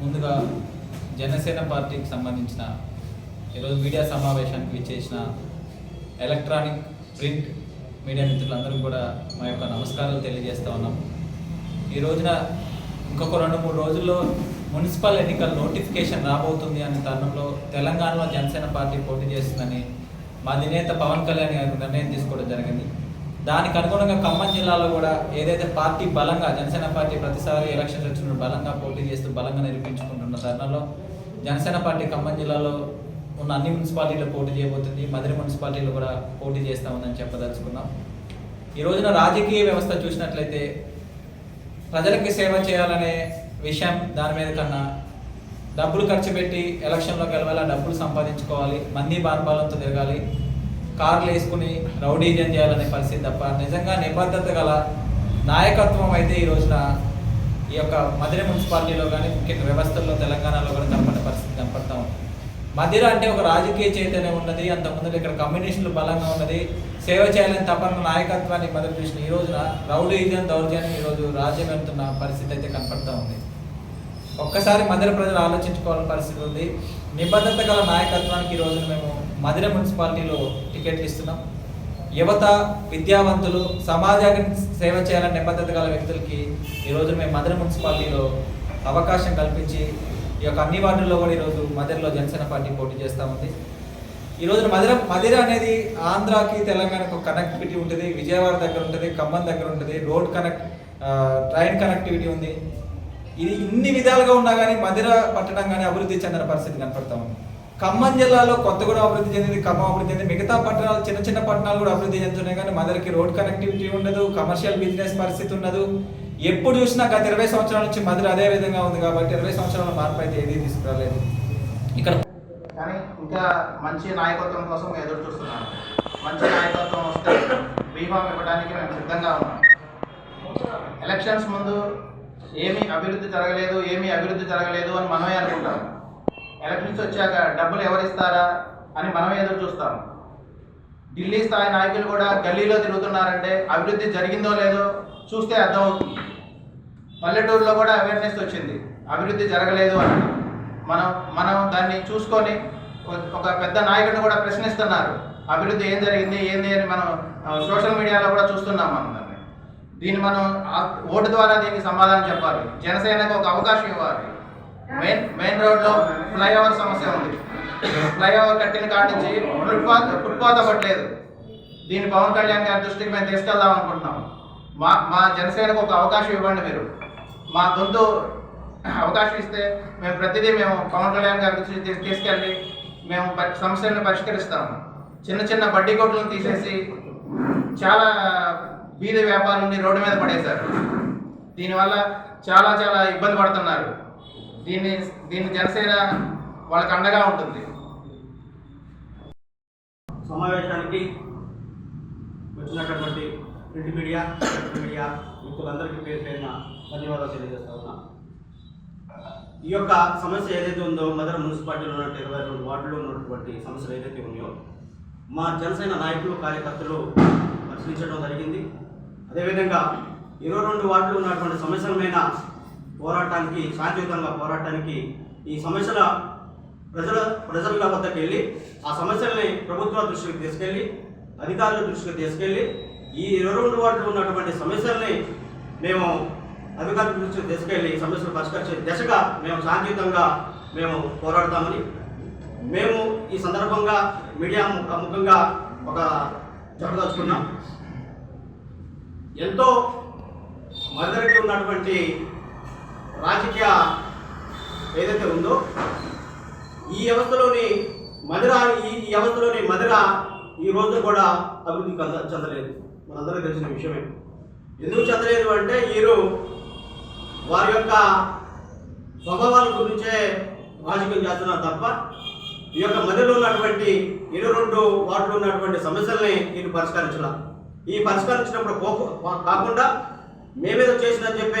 ముందుగా జనసేన పార్టీకి సంబంధించిన ఈరోజు మీడియా సమావేశానికి విచ్చేసిన ఎలక్ట్రానిక్ ప్రింట్ మీడియా మిత్రులందరూ కూడా మా యొక్క నమస్కారాలు తెలియజేస్తూ ఉన్నాం. ఈ రోజున ఇంకొక రెండు మూడు రోజుల్లో మున్సిపల్ ఎన్నికల నోటిఫికేషన్ రాబోతుంది అనే తరుణంలో తెలంగాణలో జనసేన పార్టీ పోటీ చేస్తుందని మా అధినేత పవన్ కళ్యాణ్ గారు నిర్ణయం తీసుకోవడం జరిగింది. దానికి అనుగుణంగా ఖమ్మం జిల్లాలో కూడా ఏదైతే పార్టీ బలంగా జనసేన పార్టీ ప్రతిసారి ఎలక్షన్స్ వచ్చినప్పుడు బలంగా పోటీ చేస్తూ బలంగా నిరూపించుకుంటున్న తరుణంలో జనసేన పార్టీ ఖమ్మం జిల్లాలో ఉన్న అన్ని మున్సిపాలిటీలో పోటీ చేయబోతుంది. మధుర మున్సిపాలిటీలో కూడా పోటీ చేస్తా ఉందని చెప్పదలుచుకున్నాం. ఈ రోజున రాజకీయ వ్యవస్థ చూసినట్లయితే ప్రజలకి సేవ చేయాలనే విషయం దాని మీద కన్నా డబ్బులు ఖర్చు పెట్టి ఎలక్షన్లో గెలవాలా డబ్బులు సంపాదించుకోవాలి మంది బార్బాలంతో తిరగాలి కార్లు వేసుకుని రౌడీజం చేయాలనే పరిస్థితి తప్ప నిజంగా నిబద్ధత గల నాయకత్వం అయితే ఈ రోజున ఈ యొక్క మధుర మున్సిపాలిటీలో కానీ ముఖ్యంగా వ్యవస్థల్లో తెలంగాణలో కూడా కనపడే పరిస్థితి కనపడతా ఉంది. మధిర అంటే ఒక రాజకీయ చైతన్యం ఉన్నది అంతకుముందు ఇక్కడ కమ్యూనిస్టులు బలంగా ఉన్నది సేవ చేయాలని తపన నాయకత్వాన్ని మొదలు చూసిన ఈ రోజున రౌడీజం దౌర్జన్యం ఈరోజు రాజ్యం వెళ్తున్న పరిస్థితి అయితే కనపడతా ఉంది. ఒక్కసారి మధుర ప్రజలు ఆలోచించుకోవాలని పరిస్థితి ఉంది. నిబద్ధత గల నాయకత్వానికి ఈ రోజున మేము మధుర మున్సిపాలిటీలో టికెట్లు ఇస్తున్నాం. యువత విద్యావంతులు సమాజానికి సేవ చేయాలని నిబద్ధత గల వ్యక్తులకి ఈరోజు మేము మధుర మున్సిపాలిటీలో అవకాశం కల్పించి ఈ యొక్క అన్ని వార్డుల్లో కూడా ఈరోజు మధురలో జనసేన పార్టీ పోటీ చేస్తూ ఉంది. ఈ రోజున మధుర మధుర అనేది ఆంధ్రాకి తెలంగాణకు కనెక్టివిటీ ఉంటుంది. విజయవాడ దగ్గర ఉంటుంది ఖమ్మం దగ్గర ఉంటుంది. రోడ్ కనెక్ట్ ట్రైన్ కనెక్టివిటీ ఉంది. ఇది ఇన్ని విధాలుగా ఉన్నా కానీ మదిర పట్టణం కానీ అభివృద్ధి చెందిన పరిస్థితి కనపడతా ఉంది. ఖమ్మం జిల్లాలో కొత్తగూడెం అభివృద్ధి చెందింది ఖమ్మం అభివృద్ధి చెందింది. మిగతా పట్టణాలు చిన్న చిన్న పట్టణాలు కూడా అభివృద్ధి చెందుతున్నాయి కానీ మదర్కి రోడ్ కనెక్టివిటీ ఉండదు కమర్షియల్ బిజినెస్ పరిస్థితి ఉండదు. ఎప్పుడు చూసినా గత ఇరవై సంవత్సరాల నుంచి మధుర అదే విధంగా ఉంది కాబట్టి ఇరవై సంవత్సరాల మార్పు అయితే ఏది తీసుకురాలేదు. ఇక్కడ కానీ ఇంకా మంచి నాయకత్వం కోసం ఎదురు చూస్తున్నాను. మంచి నాయకత్వం వస్తే బీఫామ్ ఇవ్వడానికి మేము సిద్ధంగా ఉన్నాం. ఎలక్షన్స్ ముందు ఏమీ అభివృద్ధి జరగలేదు ఏమీ అభివృద్ధి జరగలేదు అని మనమే అనుకుంటాం. ఎలక్షన్స్ వచ్చాక డబ్బులు ఎవరిస్తారా అని మనం ఎదురు చూస్తాం. ఢిల్లీ స్థాయి నాయకులు కూడా గల్లీలో తిరుగుతున్నారంటే అభివృద్ధి జరిగిందో లేదో చూస్తే అర్థమవుతుంది. పల్లెటూరులో కూడా అవేర్నెస్ వచ్చింది. అభివృద్ధి జరగలేదు అని. మనం మనం దాన్ని చూసుకొని ఒక- పెద్ద నాయకుడిని కూడా ప్రశ్నిస్తున్నారు. అభివృద్ధి ఏం జరిగింది ఏంది అని మనం సోషల్ మీడియాలో కూడా చూస్తున్నాం మనం దాన్ని. దీన్ని మనం ఓటు ద్వారా దీనికి సమాధానం చెప్పాలి. జనసేనకు ఒక అవకాశం ఇవ్వాలి. మెయిన్ మెయిన్ రోడ్లో ఫ్లైఓవర్ సమస్య ఉంది. ఫ్లైఓవర్ కట్టిన కాడి నుంచి ఫుట్పాత్ ఫుట్పాత్ అవ్వట్లేదు. దీన్ని పవన్ కళ్యాణ్ గారి దృష్టికి మేము తీసుకెళ్దాం అనుకుంటున్నాం. మా మా జనసేనకు ఒక అవకాశం ఇవ్వండి మీరు. మా గొంతు అవకాశం ఇస్తే మేము ప్రతిదీ మేము పవన్ కళ్యాణ్ గారి దృష్టికి తీసుకెళ్ళి మేము పరి- సమస్యలను పరిష్కరిస్తాము చిన్న చిన్న బడ్డీ కొట్లను తీసేసి చాలా బీద వ్యాపారులని రోడ్డు మీద పడేశారు. దీనివల్ల చాలా చాలా ఇబ్బంది పడుతున్నారు. దీన్ని దీన్ని జనసేన వాళ్ళకి అండగా ఉంటుంది. సమావేశానికి వచ్చినటువంటి ప్రింట్ మీడియా ఎలక్ట్రిక్ మీడియా మిత్రులందరికీ పేరు పేరున ధన్యవాదాలు తెలియజేస్తా ఉన్నా. ఈ యొక్క సమస్య ఏదైతే ఉందో మదర్ మున్సిపాలిటీలో ఉన్నట్టు ఇరవై రెండు వార్డులో ఉన్నటువంటి సమస్యలు ఏదైతే ఉన్నాయో మా జనసేన నాయకులు కార్యకర్తలు పరిశీలించడం జరిగింది. అదేవిధంగా ఇరవై రెండు వార్డులు ఉన్నటువంటి సమస్యల మీద పోరాటానికి శాంతియుతంగా పోరాటానికి ఈ సమస్యల ప్రజల ప్రజల వద్దకు వెళ్ళి ఆ సమస్యల్ని ప్రభుత్వ దృష్టికి తీసుకెళ్ళి అధికారుల దృష్టికి తీసుకెళ్ళి ఈ ఇరవై రెండు వార్డులు ఉన్నటువంటి సమస్యల్ని మేము అధికారుల దృష్టికి తీసుకెళ్ళి సమస్యలు పరిష్కరించే దిశగా మేము శాంతియుతంగా మేము పోరాడతామని మేము ఈ సందర్భంగా మీడియా ముఖంగా ఒక చెప్పదలుచుకున్నాం. ఎంతో మదరికి ఉన్నటువంటి రాజకీయ ఏదైతే ఉందో ఈ వ్యవస్థలోని మధుర ఈ వ్యవస్థలోని మధుర ఈ రోజు కూడా అభివృద్ధి చెందలేదు. మనందరూ తెలిసిన విషయమే. ఎందుకు చెందలేదు అంటే వీరు వారి యొక్క స్వభావాల గురించే రాజకీయం చేస్తున్నారు తప్ప ఈ యొక్క మధ్యలో ఉన్నటువంటి ఇరవై రెండు వాటిలో ఉన్నటువంటి సమస్యల్ని వీరు పరిష్కరించాల. ఈ పరిష్కరించినప్పుడు పోకు కాకుండా మేమేదో చేసిందని చెప్పి